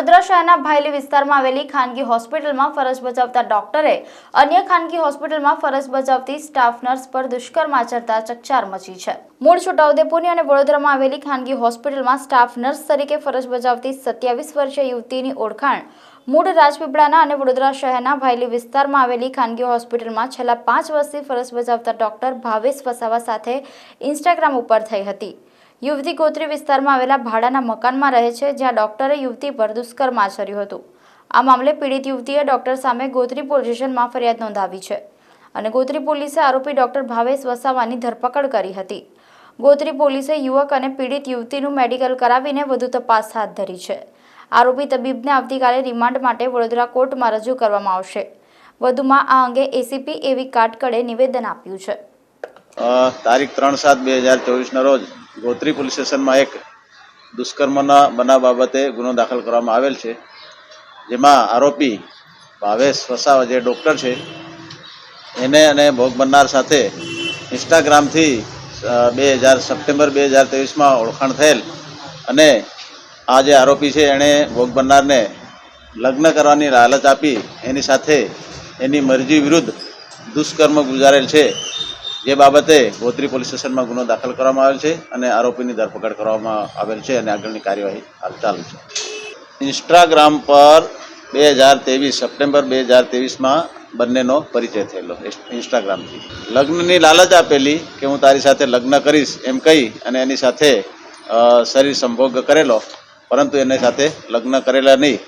શહેરના ભાયલી વિસ્તારમાં આવેલી ખાનગી હોસ્પિટલમાં ફરજ બજાવતા ડોક્ટરે અન્ય ખાનગી હોસ્પિટલમાં ફરજ બજાવતી સ્ટાફ નર્સ પર દુષ્કર્મ આચરતા ચકચાર મચી છે. મૂળ છોટાઉદેપુરની અને વડોદરામાં આવેલી ખાનગી હોસ્પિટલમાં સ્ટાફ નર્સ તરીકે ફરજ બજાવતી સત્યાવીસ વર્ષીય યુવતીની ઓળખાણ મૂળ રાજપીપળાના અને વડોદરા શહેરના ભાયલી વિસ્તારમાં આવેલી ખાનગી હોસ્પિટલમાં છેલ્લા પાંચ વર્ષથી ફરજ બજાવતા ડોક્ટર ભાવેશ વસાવા સાથે ઇન્સ્ટાગ્રામ ઉપર થઈ હતી. યુવતી ગોત્રી વિસ્તારમાં આવેલા ભાડાના મકાનમાં રહે છે, જ્યાં ડોક્ટરે યુવતી પર દુષ્કર્મ આચર્યું હતું. આ મામલે પીડિત યુવતીએ ડોક્ટર સામે ગોત્રી પોલીસ સ્ટેશનમાં ફરિયાદ નોંધાવી છે અને ગોત્રી પોલીસે આરોપી ડોક્ટર ભાવેશ વસાવાની ધરપકડ કરી હતી. ગોત્રી પોલીસે યુવક અને પીડિત યુવતીનું મેડિકલ કરાવીને વધુ તપાસ હાથ ધરી છે. આરોપી તબીબને આવતીકાલે રિમાન્ડ માટે વડોદરા કોર્ટમાં રજૂ કરવામાં આવશે. વધુમાં આ અંગે એસીપી એવી કાટકડે નિવેદન આપ્યું છે. તારીખ ત્રણ સાત બે હજાર ચોવીસના રોજ ગોત્રી પોલીસ સ્ટેશનમાં એક દુષ્કર્મના બનાવ બાબતે ગુનો દાખલ કરવામાં આવેલ છે. જેમાં આરોપી ભાવેશ વસાવા જે ડૉક્ટર છે, એને અને ભોગ બનનાર સાથે ઇન્સ્ટાગ્રામથી બે હજાર સપ્ટેમ્બર બે હજાર ત્રેવીસમાં ઓળખાણ થયેલ અને આ જે આરોપી છે, એણે ભોગ બનનારને લગ્ન કરવાની લાલચ આપી, એની સાથે એની મરજી વિરુદ્ધ દુષ્કર્મ ગુજારેલ છે. જે બાબતે ગોત્રી પોલીસ સ્ટેશનમાં ગુનો દાખલ કરવામાં આવેલ છે અને આરોપીની ધરપકડ કરવામાં આવેલ છે અને આગળની કાર્યવાહી હાલ ચાલુ છે. ઇન્સ્ટાગ્રામ પર બે હજાર ત્રેવીસ, સપ્ટેમ્બર બે હજાર ત્રેવીસમાં બંનેનો પરિચય થયેલો, ઇન્સ્ટાગ્રામથી. લગ્નની લાલચ આપેલી કે હું તારી સાથે લગ્ન કરીશ એમ કહી અને એની સાથે શરીર સંભોગ કરેલો, પરંતુ એની સાથે લગ્ન કરેલા નહીં.